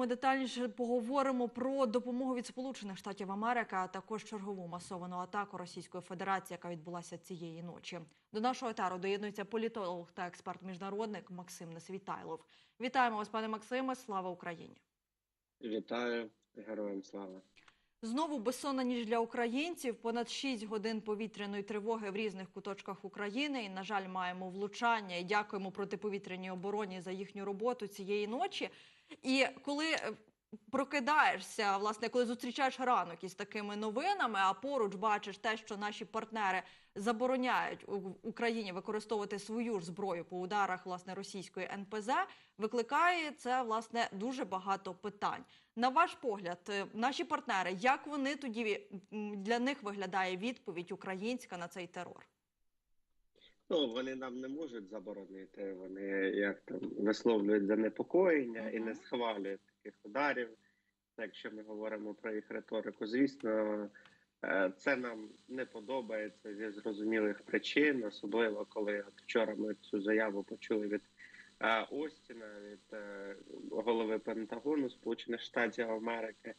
ми детальніше поговоримо про допомогу від Сполучених Штатів Америки, а також чергову масовану атаку Російської Федерації, яка відбулася цієї ночі. До нашого етару доєднується політолог та експерт-міжнародник Максим Несвітайлов. Вітаємо вас, пане Максиме. Слава Україні! Вітаю, героям слава. Знову безсонна ніч для українців. Понад 6 годин повітряної тривоги в різних куточках України. І, на жаль, маємо влучання. І дякуємо протиповітряній обороні за їхню роботу цієї ночі. І коли е, прокидаєшся, власне, коли зустрічаєш ранок із такими новинами, а поруч бачиш те, що наші партнери забороняють Україні використовувати свою ж зброю по ударах власне російської НПЗ, викликає це власне дуже багато питань. На ваш погляд, е, наші партнери, як вони тоді для них виглядає відповідь українська на цей терор? Ну вони нам не можуть заборонити. Вони як там висловлюють занепокоєння і не схвалюють таких ударів. Якщо ми говоримо про їх риторику, звісно, е, це нам не подобається зі зрозумілих причин, особливо коли от вчора ми цю заяву почули від е, Остіна, від е, голови Пентагону Сполучених Штатів Америки.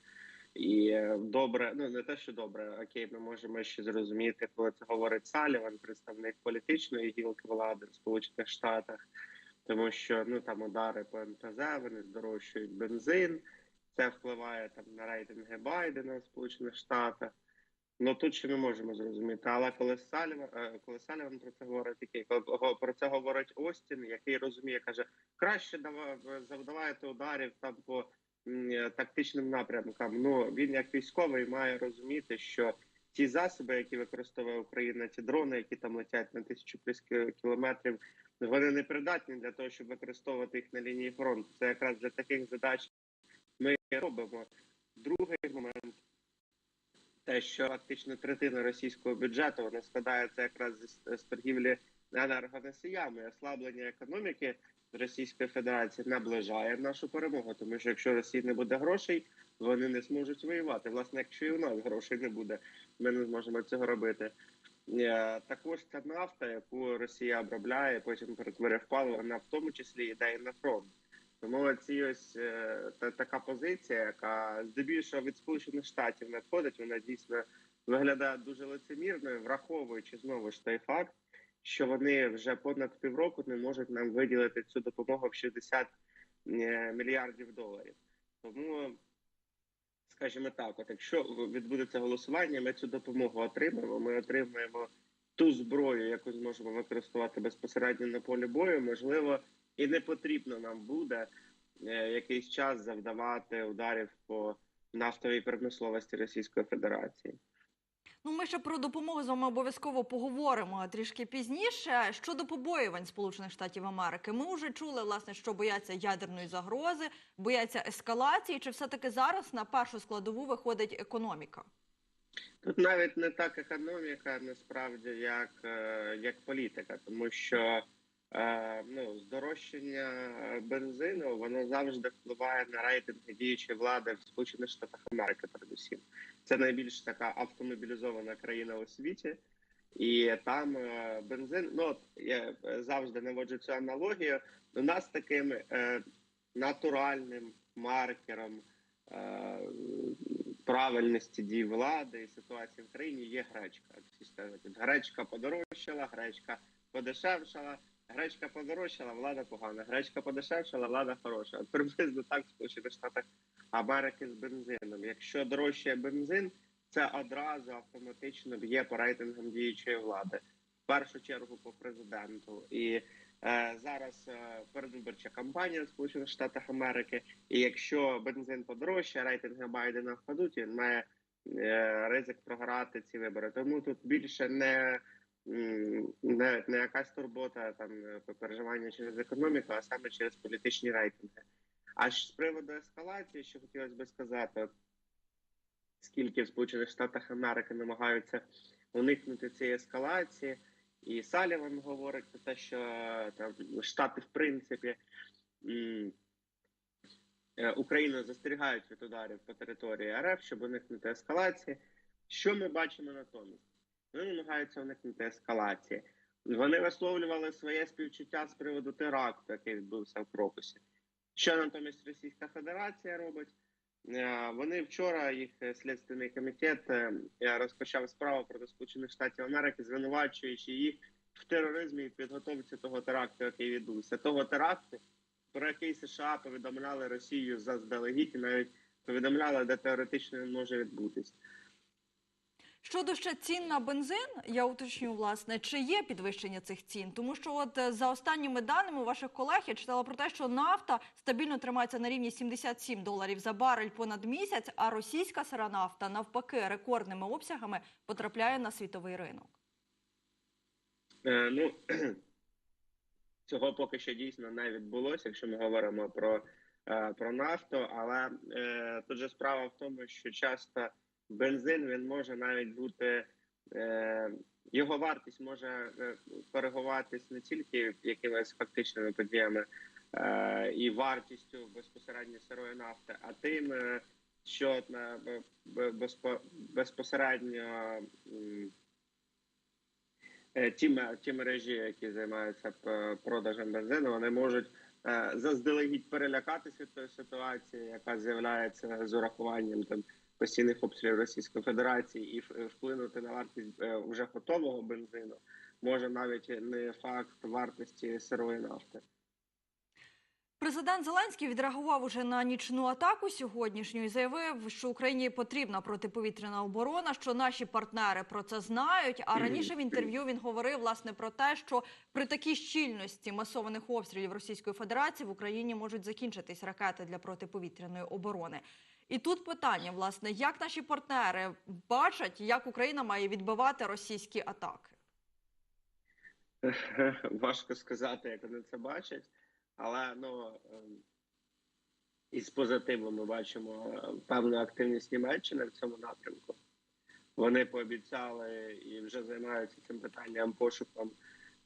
І е, добре, ну не те, що добре, окей, ми можемо ще зрозуміти, коли це говорить Саліван, представник політичної гілки влади в Сполучених Штатах, тому що ну там удари по НПЗ, вони здорожчують бензин, це впливає там на рейтинги Байдена в Сполучених Штатах. Ну тут ще ми можемо зрозуміти. Але коли Саліван, е, коли Саліван про це говорить, який коли про це говорить Остін, який розуміє, каже, краще дава- завдавайте ударів там по тактичним напрямкам. Ну він як військовий має розуміти, що ті засоби, які використовує Україна, ті дрони, які там летять на тисячу плюс кілометрів, вони не придатні для того, щоб використовувати їх на лінії фронту. Це якраз для таких задач ми робимо. Другий момент. Те, що фактично третина російського бюджету вона складається якраз з торгівлі енергоносіями, ослаблення економіки Російської Федерації наближає нашу перемогу, тому що якщо Росії не буде грошей, вони не зможуть воювати. Власне, якщо і у нас грошей не буде, ми не зможемо цього робити. Е, Також ця нафта, яку Росія обробляє, потім перетворює в паливо, вона в тому числі йде і на фронт. Тому ці ось е, та така позиція, яка здебільшого від Сполучених Штатів надходить, вона дійсно виглядає дуже лицемірною, враховуючи знову ж той факт, що вони вже понад півроку не можуть нам виділити цю допомогу в 60 е, мільярдів доларів. Тому, скажімо так, от якщо відбудеться голосування, ми цю допомогу отримаємо. Ми отримаємо ту зброю, яку зможемо використовувати безпосередньо на полі бою. Можливо, і не потрібно нам буде е, якийсь час завдавати ударів по нафтовій промисловості Російської Федерації. Ну, ми ще про допомогу з вами обов'язково поговоримо трішки пізніше. Щодо побоювань Сполучених Штатів Америки, ми вже чули, власне, що бояться ядерної загрози, бояться ескалації. Чи все-таки зараз на першу складову виходить економіка? Тут навіть не так економіка, насправді, як, е, як політика, тому що ну, здорожчання бензину воно завжди впливає на рейтинги діючої влади в Сполучених Штатах Америки, передусім. Це найбільш така автомобілізована країна у світі, і там е, бензин. Ну я е, завжди наводжу цю аналогію. У нас таким е, натуральним маркером. е, правильності дій влади і ситуації в країні є гречка. Гречка подорожчала, гречка подешевшала, гречка подорожчала, влада погана. Гречка подешевшала, влада хороша. Приблизно так в Сполучених Штатах Америки з бензином. Якщо дорожчає бензин, це одразу автоматично б'є по рейтингам діючої влади. В першу чергу по президенту. І е, зараз е, передвиборча кампанія в Сполучених Штатах Америки. І якщо бензин подорожчає, рейтинги Байдена впадуть, він має е, ризик програти ці вибори. Тому тут більше не, не, не якась турбота там е, переживання через економіку, а саме через політичні рейтинги. А з приводу ескалації, що хотілося би сказати, скільки в Сполучених Штатах Америки намагаються уникнути цієї ескалації, і Саліван говорить про те, що там штати, в принципі. Е, Україну застерігають від ударів по території РФ, щоб уникнути ескалації. Що ми бачимо натомість? Вони намагаються уникнути ескалації. Вони висловлювали своє співчуття з приводу теракту, який відбувся в Крокусі. Що натомість Російська Федерація робить? Е, Вони вчора їх е, слідственний комітет е, розпочав справу проти Сполучених Штатів Америки, звинувачуючи їх в тероризмі і підготовці того теракту, який відбувся. Того теракту, про який США повідомляли Росію заздалегідь, навіть повідомляли, де теоретично він може відбутись. Щодо ще цін на бензин, я уточню, власне, чи є підвищення цих цін? Тому що, от е, за останніми даними ваших колег, я читала про те, що нафта стабільно тримається на рівні 77 доларів за барель понад місяць, а російська сира нафта навпаки рекордними обсягами потрапляє на світовий ринок. Е, ну цього поки що дійсно не відбулося, якщо ми говоримо про, е, про нафту. Але е, тут же справа в тому, що часто бензин він може навіть бути. Е, його вартість може е, коригуватись не тільки якимись фактичними подіями е, і вартістю безпосередньо сирої нафти, а тим, е, що на безпосередньо е, ті, ті мережі, які займаються продажем бензину, вони можуть е, заздалегідь перелякатися від тої ситуації, яка з'являється з урахуванням там постійних обстрілів Російської Федерації, і вплинути на вартість е, вже готового бензину може навіть не факт вартості сирої нафти. Президент Зеленський відреагував уже на нічну атаку сьогоднішню і заявив, що Україні потрібна протиповітряна оборона, що наші партнери про це знають. А раніше в інтерв'ю він говорив власне про те, що при такій щільності масованих обстрілів Російської Федерації в Україні можуть закінчитись ракети для протиповітряної оборони. І тут питання, власне, як наші партнери бачать, як Україна має відбивати російські атаки? Важко сказати, як вони це бачать, але ну ем, із позитиву ми бачимо е, певну активність Німеччини в цьому напрямку. Вони пообіцяли і вже займаються цим питанням пошуком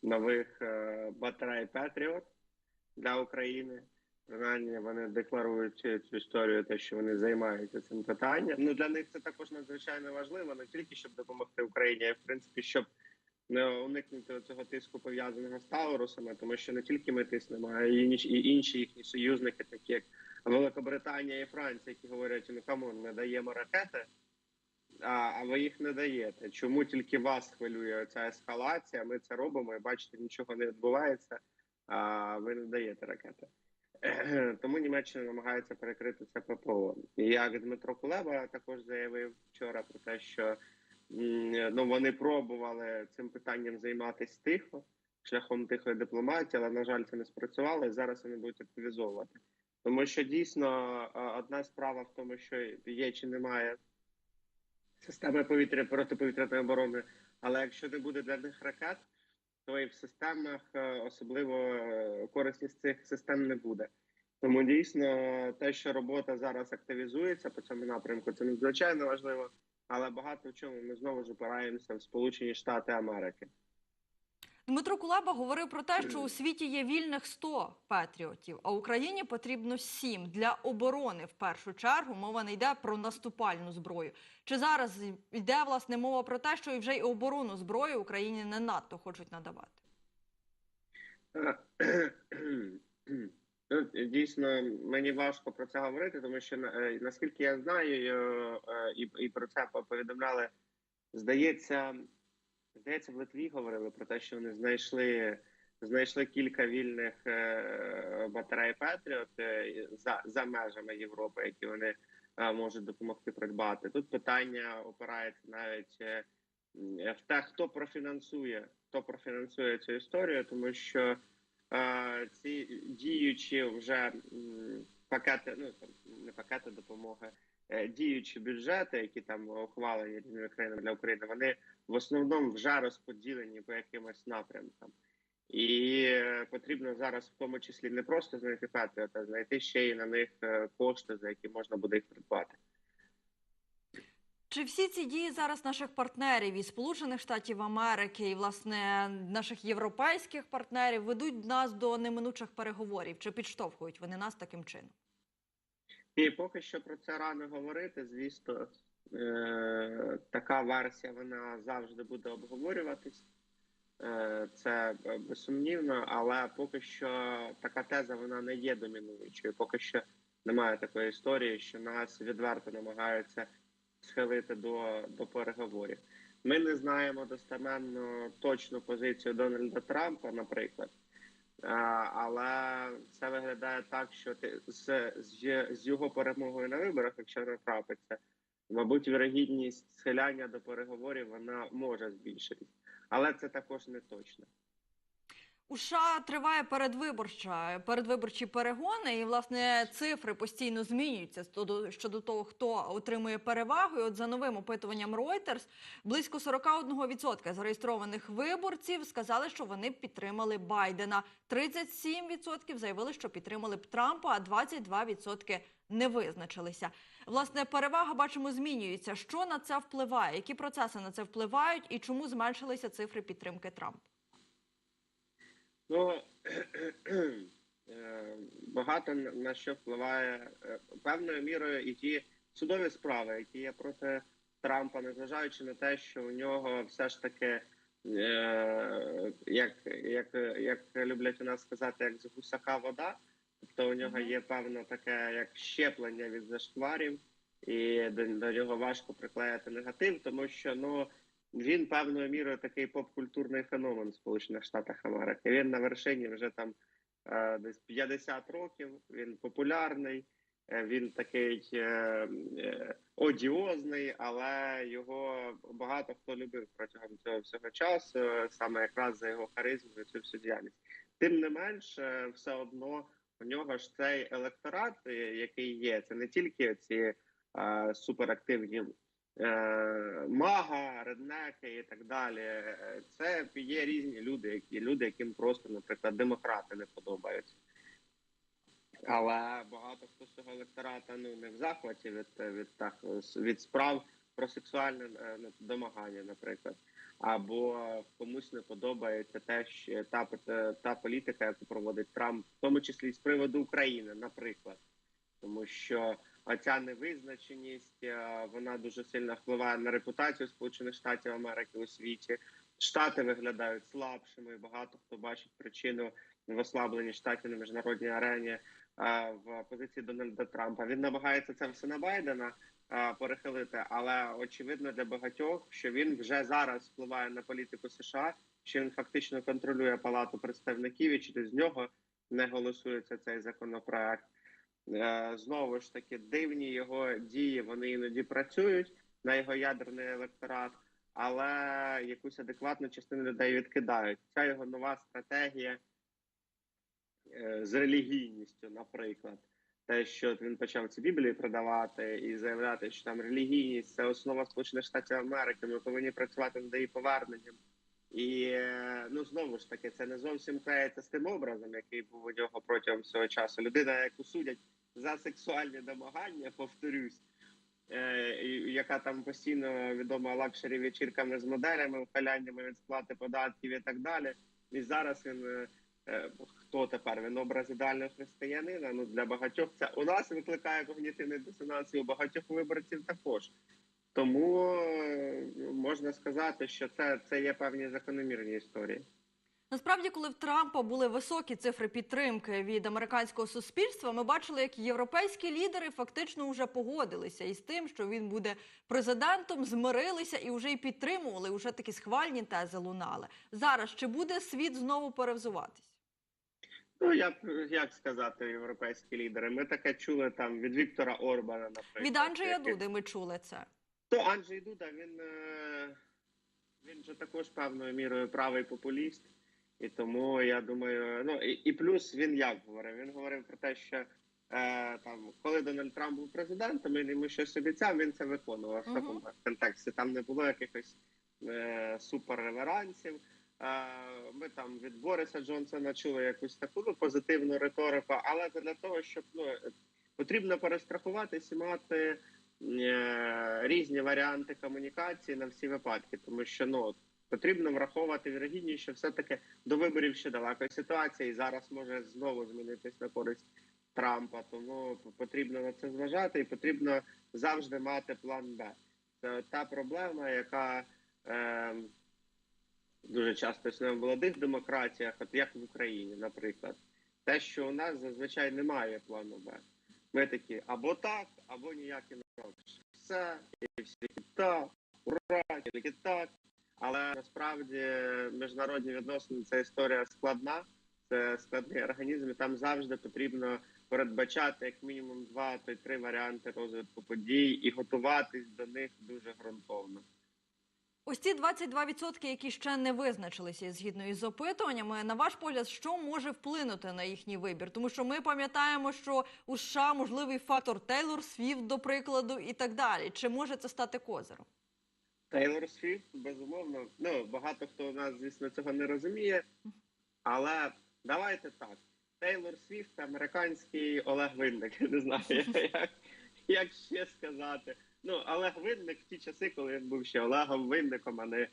нових е, батарей Петріот для України. Принаймні вони декларують цю історію, те, що вони займаються цим питанням. Ну для них це також надзвичайно важливо, не тільки щоб допомогти Україні, а й в принципі, щоб не уникнути цього тиску пов'язаного з Таурусами, тому що не тільки ми тиснемо, а й інші їхні союзники, такі як Великобританія і Франція, які говорять: ну камон, ми даємо ракети, а, а ви їх не даєте. Чому тільки вас хвилює ця ескалація? Ми це робимо і бачите, нічого не відбувається, а ви не даєте ракети. Тому Німеччина намагається перекрити це ППО. Як Дмитро Кулеба також заявив вчора про те, що ну вони пробували цим питанням займатися тихо, шляхом тихої дипломатії, але на жаль, це не спрацювало. І зараз вони будуть активізовувати. Тому що дійсно одна справа в тому, що є чи немає системи повітря протиповітряної оборони, але якщо не буде для них ракет, в системах е, особливо е, користі з цих систем не буде. Тому дійсно те, що робота зараз активізується по цьому напрямку, це надзвичайно важливо. Але багато в чому ми знову ж опираємося в Сполучені Штати Америки. Дмитро Кулеба говорив про те, що у світі є вільних 100 патріотів, а Україні потрібно 7 для оборони. В першу чергу мова не йде про наступальну зброю. Чи зараз йде власне мова про те, що і вже й оборонну зброю Україні не надто хочуть надавати? Ну, дійсно, мені важко про це говорити, тому що е, наскільки я знаю, е, е, і, і про це повідомляли, здається, здається, в Литві говорили про те, що вони знайшли знайшли кілька вільних е, батарей Петріот е, за, за межами Європи, які вони е, можуть допомогти придбати. Тут питання опирається навіть в те, хто профінансує, хто профінансує цю історію, тому що. Е, ці діючі вже пакети, ну не пакети допомоги, діючі бюджети, які там ухвалені різними країнами для України, вони в основному вже розподілені по якимось напрямкам. І е, потрібно зараз, в тому числі, не просто знайти а знайти ще й на них е, кошти, за які можна буде їх придбати. Чи всі ці дії зараз наших партнерів і Сполучених Штатів Америки, і власне наших європейських партнерів ведуть нас до неминучих переговорів? Чи підштовхують вони нас таким чином? І поки що про це рано говорити. Звісно, е- така версія вона завжди буде обговорюватись. Е, Це е, безсумнівно, але поки що така теза вона не є домінуючою. Поки що немає такої історії, що нас відверто намагаються схилити до, до переговорів. Ми не знаємо достеменно точну позицію Дональда Трампа, наприклад. Але це виглядає так, що ти з, з, з його перемогою на виборах, якщо не трапиться, мабуть, вірогідність схиляння до переговорів вона може збільшитись, але це також не точно. У США триває передвиборча передвиборчі перегони, і власне цифри постійно змінюються щодо, того, хто отримує перевагу. І От за новим опитуванням Reuters, близько 41% зареєстрованих виборців сказали, що вони підтримали Байдена. 37% заявили, що підтримали б Трампа, а 22% не визначилися. Власне, перевага бачимо змінюється. Що на це впливає? Які процеси на це впливають, і чому зменшилися цифри підтримки Трампа? Ну е, багато на- що впливає е, певною мірою і ті судові справи, які є проти Трампа, незважаючи на те, що у нього все ж таки, е, як, як, як люблять у нас сказати, як з гусака вода, тобто у нього є певне таке як щеплення від зашкварів, і до, до нього важко приклеїти негатив, тому що ну. Він певною мірою такий поп-культурний феномен в Сполучених Штатах Америки. Він на вершині вже там е, десь 50 років. Він популярний, е, він такий е, одіозний, але його багато хто любив протягом цього всього часу, саме якраз за його харизму і цю всю діяльність. Тим не менш, все одно у нього ж цей електорат, який є, це не тільки ці суперактивні мага, реднеки і так далі. Е, Це є різні люди, які люди, яким просто, наприклад, демократи не подобаються. Але багато хто з цього електората ну не в захваті від від так від справ про сексуальне е, ну, домагання, наприклад, або комусь не подобається те, що та е, та політика, яку проводить Трамп, в тому числі з приводу України, наприклад, тому що оця невизначеність е, вона дуже сильно впливає на репутацію Сполучених Штатів Америки у світі. Штати виглядають слабшими. Багато хто бачить причину в ослабленні штатів на міжнародній арені е, в позиції Дональда Трампа. Він намагається це все на Байдена е, перехилити, але очевидно для багатьох, що він вже зараз впливає на політику США, що він фактично контролює палату представників, і через нього не голосується цей законопроект. Е, Знову ж таки, дивні його дії вони іноді працюють на його ядерний електорат, але якусь адекватну частину людей відкидають. Ця його нова стратегія е, з релігійністю, наприклад, те, що він почав ці біблії продавати і заявляти, що там релігійність це основа Сполучених Штатів Америки. Ми повинні працювати над її поверненням. І е, ну знову ж таки, це не зовсім клеїться з тим образом, який був у нього протягом цього часу. Людина, яку судять за сексуальні домагання, повторюсь, е, яка там постійно відома лакшері вечірками з моделями, ухиляннями від сплати податків і так далі. І зараз він е, е, хто тепер? Він образ ідеального християнина. Ну для багатьох це у нас викликає когнітивний дисонанс, і у багатьох виборців також. Тому е, можна сказати, що це, це є певні закономірні історії. Насправді, коли в Трампа були високі цифри підтримки від американського суспільства, ми бачили, як європейські лідери фактично вже погодилися із тим, що він буде президентом, змирилися і вже й підтримували. Уже такі схвальні тези лунали. Зараз чи буде світ знову перевзуватись? Ну я як сказати, європейські лідери. Ми таке чули там від Віктора Орбана, наприклад. Від Анджея який- Дуди ми чули це. То Анджей Дуда він, е, він же також певною мірою правий популіст, і тому я думаю, ну і, і плюс він як говорив? Він говорив про те, що е, там, коли Дональд Трамп був президентом, він йому щось обіцяв, він це виконував в такому контексті. Там не було якихось е, суперреверансів. Е, Ми там від Бориса Джонсона чули якусь таку ну, позитивну риторику, але це для того, щоб ну потрібно перестрахуватись і мати е, різні варіанти комунікації на всі випадки, тому що ну потрібно враховувати вірогідність, що все таки до виборів ще далека ситуація, і зараз може знову змінитись на користь Трампа. Тому потрібно на це зважати, і потрібно завжди мати план Б. Це та проблема, яка е, дуже часто існує в молодих демократіях, от як в Україні, наприклад, те, що у нас зазвичай немає плану Б. Ми такі або так, або ніяк і. Все, і всі такі так, ура, тільки так. Але насправді міжнародні відносини це історія складна, це складний організм, і там завжди потрібно передбачати як мінімум два то три варіанти розвитку подій і готуватись до них дуже ґрунтовно. Ось ці 22%, які ще не визначилися згідно із опитуваннями, на ваш погляд, що може вплинути на їхній вибір? Тому що ми пам'ятаємо, що у США можливий фактор Тейлор Свіфт, до прикладу, і так далі. Чи може це стати козиром? Тейлор Свіфт, безумовно, ну багато хто у нас, звісно, цього не розуміє. Але давайте так. Тейлор Свіфт, американський Олег Винник. Не знаю, як, як ще сказати. Ну, Олег Винник в ті часи, коли він був ще Олегом Винником, а не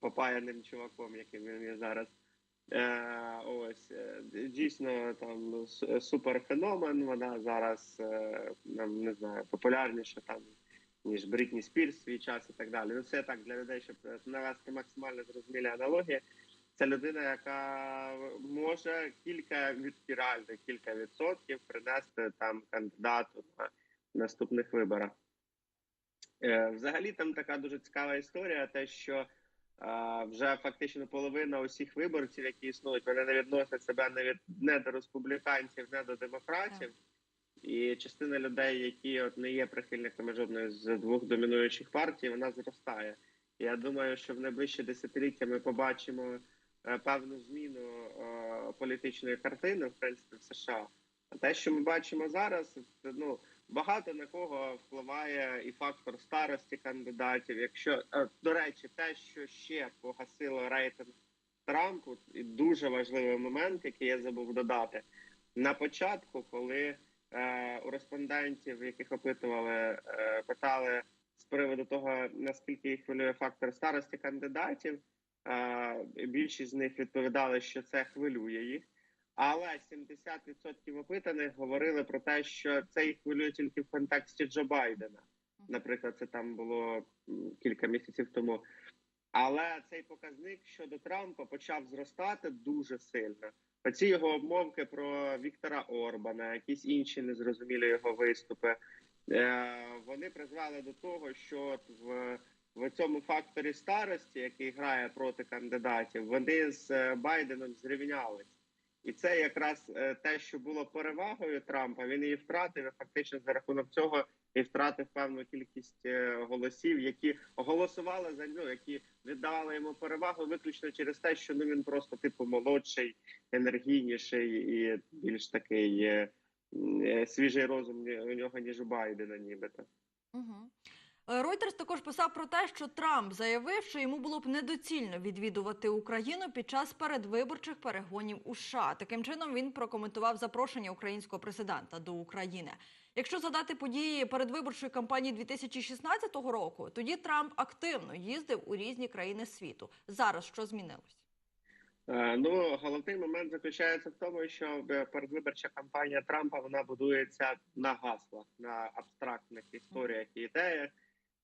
попаяним чуваком, яким він є зараз. Е, ось е, дійсно там суперфеномен. Вона зараз е, не знаю, популярніша там ніж Брітні Спірс свій час і так далі. Ну це так для людей, щоб навести максимально зрозумілі аналогії. Це людина, яка може кілька від реально кілька відсотків принести там кандидату на наступних виборах. Е, взагалі, там така дуже цікава історія, те, що е, вже фактично половина усіх виборців, які існують, вони не відносять себе не від не до республіканців, не до демократів. І частина людей, які от не є прихильниками жодної з двох домінуючих партій, вона зростає. Я думаю, що в найближчі десятиліття ми побачимо е, певну зміну е, політичної картини, в принципі, в США. А те, що ми бачимо зараз, ну багато на кого впливає і фактор старості кандидатів. Якщо е, до речі, те, що ще погасило рейтинг Трампу, і дуже важливий момент, який я забув додати на початку, коли у респондентів, яких опитували, е, питали з приводу того, наскільки їх хвилює фактор старості кандидатів. Е, більшість з них відповідали, що це хвилює їх. Але 70% опитаних говорили про те, що це їх хвилює тільки в контексті Джо Байдена. Наприклад, це там було кілька місяців тому. Але цей показник щодо Трампа почав зростати дуже сильно. Оці його обмовки про Віктора Орбана, якісь інші незрозумілі його виступи, е, вони призвели до того, що в, в цьому факторі старості, який грає проти кандидатів, вони з е, Байденом зрівнялись. І це якраз е, те, що було перевагою Трампа. Він її втратив і фактично за рахунок цього і втратив певну кількість е, голосів, які голосували за нього, які віддавали йому перевагу виключно через те, що ну він просто типу молодший, енергійніший і більш такий е, е, свіжий розум у нього ніж у Байдена, нібито. Угу. Reuters також писав про те, що Трамп заявив, що йому було б недоцільно відвідувати Україну під час передвиборчих перегонів у США. Таким чином він прокоментував запрошення українського президента до України. Якщо згадати події передвиборчої кампанії 2016 року, тоді Трамп активно їздив у різні країни світу. Зараз що змінилось? Е, Ну, головний момент заключається в тому, що передвиборча кампанія Трампа вона будується на гаслах, на абстрактних історіях і ідеях.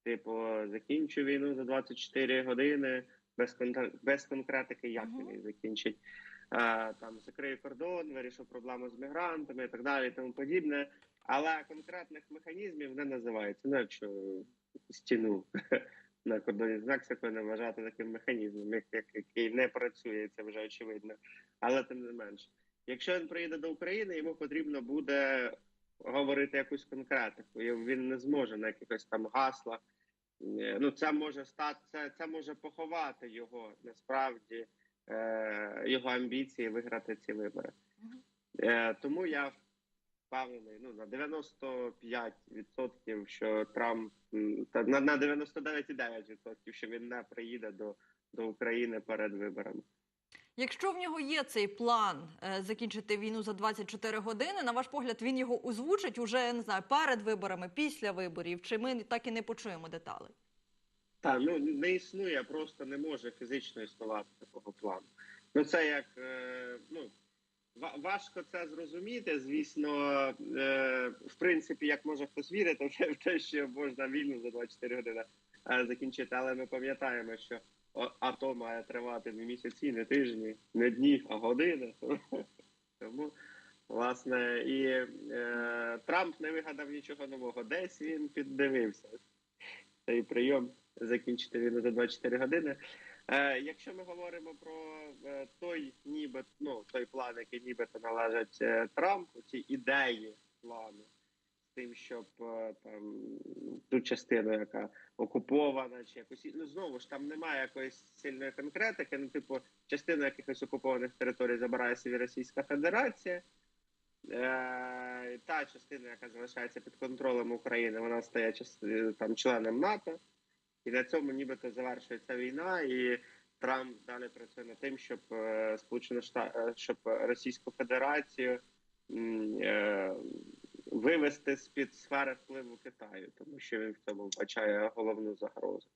Типу, закінчу війну за 24 години без кон- без конкретики, як він її закінчить. Е, Там закриє кордон, вирішив проблему з мігрантами і так далі, і тому подібне. Але конкретних механізмів не називається. Ну, якщо стіну на кордоні з Мексикою не вважати таким механізмом, як- який не працює, це вже очевидно. Але тим не менш, якщо він приїде до України, йому потрібно буде говорити якусь конкретику. Він не зможе на якихось там гаслах. Е, Ну, це може стати, це, це може поховати його насправді е, його амбіції виграти ці вибори. Е, тому я впевнений ну, на 95%, що Трамп та на, на 99,9%, що він не приїде до, до України перед виборами. Якщо в нього є цей план е, закінчити війну за 24 години, на ваш погляд, він його озвучить уже не знаю перед виборами, після виборів, чи ми так і не почуємо деталей? Та ну не існує, просто не може фізично існувати такого плану. Ну це як е, ну важко це зрозуміти. Звісно, е, в принципі, як може хтось вірити в те- що можна війну за 24 години закінчити, але ми пам'ятаємо, що АТО має тривати не місяці, не тижні, не дні, а години. Тому, власне, і е, Трамп не вигадав нічого нового. Десь він піддивився цей прийом закінчити війну за 24 години. Е, якщо ми говоримо про е, той, ніби ну той план, який нібито належить е, Трампу, ці ідеї плану тим, щоб е, там ту частину, яка окупована, чи якось ну знову ж там немає якоїсь сильної конкретики. Ну, типу, частину якихось окупованих територій забирає собі Російська Федерація. Е, та частина, яка залишається під контролем України, вона стає част- там членом НАТО. І на цьому нібито завершується війна, і Трамп далі працює над тим, щоб е, е, щоб Російську Федерацію е, вивести з під сфери впливу Китаю, тому що він в цьому вбачає головну загрозу.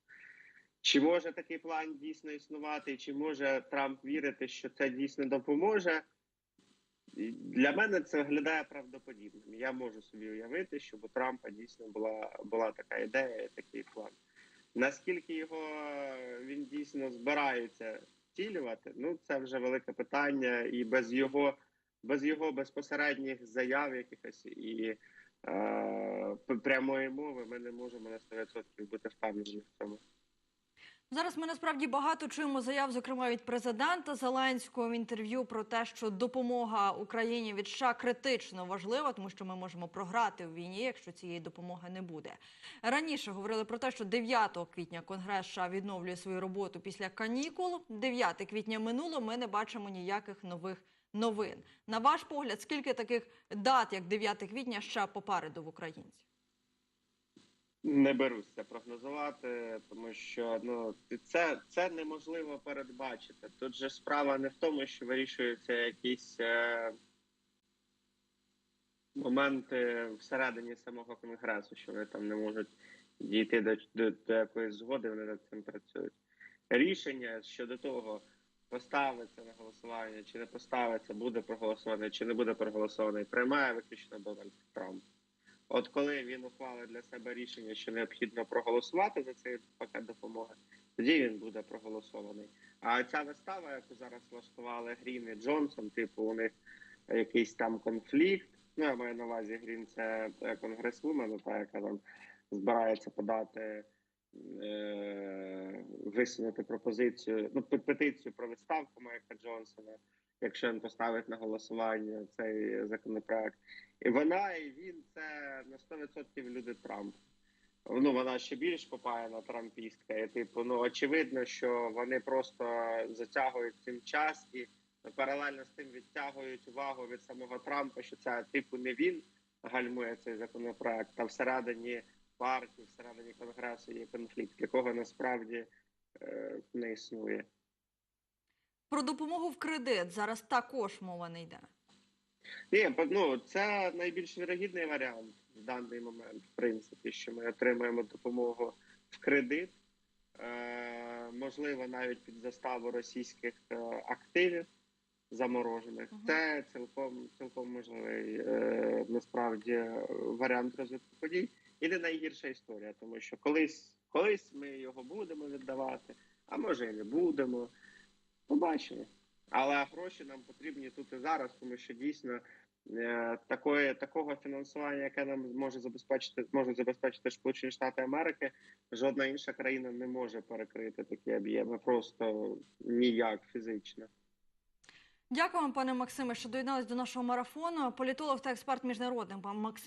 Чи може такий план дійсно існувати, чи може Трамп вірити, що це дійсно допоможе? Для мене це виглядає правдоподібним. Я можу собі уявити, щоб у Трампа дійсно була, була така ідея, такий план. Наскільки його він дійсно збирається втілювати, ну це вже велике питання, і без його, без його безпосередніх заяв якихось і е, прямої мови ми не можемо на 100% бути впевнені в цьому. Зараз ми насправді багато чуємо заяв, зокрема від президента Зеленського в інтерв'ю про те, що допомога Україні від США критично важлива, тому що ми можемо програти в війні, якщо цієї допомоги не буде. Раніше говорили про те, що 9 квітня Конгрес США відновлює свою роботу після канікул. 9 квітня минуло. Ми не бачимо ніяких нових новин. На ваш погляд, скільки таких дат, як 9 квітня, ще попереду в українців? Не берусь це прогнозувати, тому що ну це, це неможливо передбачити. Тут же справа не в тому, що вирішуються якісь е, моменти всередині самого конгресу, що вони там не можуть дійти до, до, до якоїсь згоди, вони над цим працюють. Рішення щодо того, поставиться на голосування чи не поставиться, буде проголосоване чи не буде проголосоване, приймає виключно Дональд Трамп. От коли він ухвалить для себе рішення, що необхідно проголосувати за цей пакет допомоги, тоді він буде проголосований. А ця вистава, яку зараз влаштували Грін і Джонсон, типу, у них якийсь там конфлікт. Ну, я маю на увазі Грін, це е, конгресвумен, та яка там збирається подати е, висунути пропозицію, ну петицію про відставку Майка Джонсона, якщо він поставить на голосування цей законопроект. І вона і він це на 100% люди Трамп. Ну вона ще більш попаяна трампістка. І типу, ну очевидно, що вони просто затягують цим час і паралельно з тим відтягують увагу від самого Трампа, що це типу не він гальмує цей законопроект, а всередині партії, всередині конгресу є конфлікт, якого насправді е, не існує. Про допомогу в кредит зараз також мова не йде. Ні, ну це найбільш вірогідний варіант в даний момент, в принципі, що ми отримаємо допомогу в кредит, е, можливо, навіть під заставу російських е, активів заморожених. Мгм. Це цілком цілком можливий е, насправді варіант розвитку подій. І не найгірша історія, тому що колись, колись ми його будемо віддавати, а може і не будемо. Побачимо. Але гроші нам потрібні тут і зараз, тому що дійсно е, такої, такого фінансування, яке нам може забезпечити, можуть забезпечити Сполучені Штати Америки, жодна інша країна не може перекрити такі об'єми, просто ніяк фізично. Дякую вам, пане Максиме, що доєднались до нашого марафону. Політолог та експерт міжнародний пан Максим.